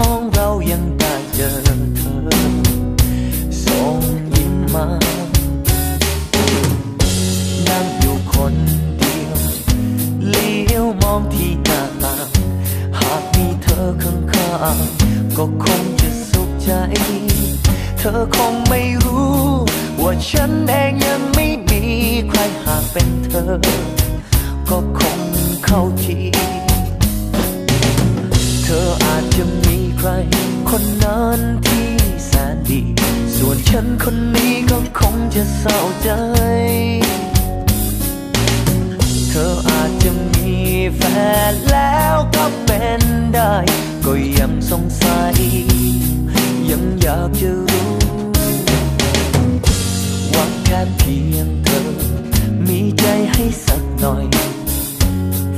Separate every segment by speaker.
Speaker 1: องเรายังได้เจอเธอส่งยิ้มมา นั่งอยู่คนเดียว เลี้ยวมองที่หน้าต่างหากมีเธอข้างๆก็คงจะสุขใจ เธอคงไม่รู้ ว่าฉันเองยังไม่มีใครหากเป็นเธอ ก็คงเข้าทีเธออาจจะมี ร คนนั้นที่แสนดี ส่วนฉันคนนี้ก็คงจะเศร้าใจ เธออาจจะมีแฟนแล้วก็เป็นได้ ก็ยังสงสัย ยังอยากจะรู้ ว่าแค่เพียงเธอ มีใจให้สักหน่อย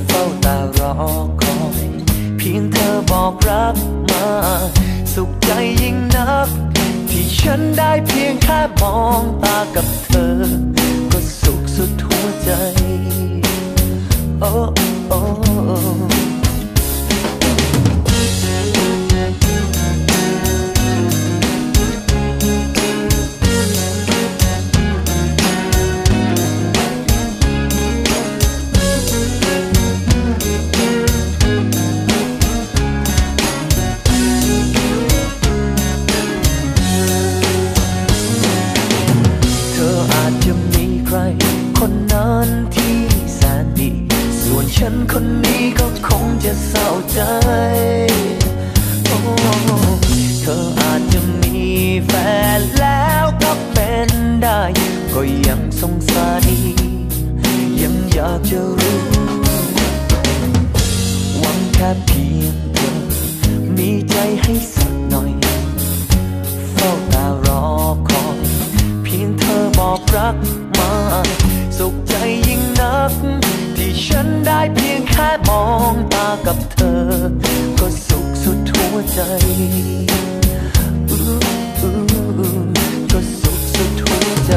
Speaker 1: เฝ้าตารอคอย พียงเธอบอกรักมา สุขใจยิ่งนัก ที่ฉันได้เพียงแค่มองตากับเธอ ก็สุขสุดหัวใจ โอ้โอ้ ฉันคนนี้ก็คงจะเศร้าใจ โอ้เธออาจจะมีแฟนแล้วก็เป็นได้ ก็ยังสงสัยยังอยากจะรู้หวังแค่เพียงเธอมีใจให้สักหน่อย เฝ้าตารอคอยเพียงเธอบอกรักมา สุขใจยิ่งนัก ฉันได้เพียงแค่มองตากับเธอ ก็สุขสุดหัวใจก็สุขสุดหัวใจ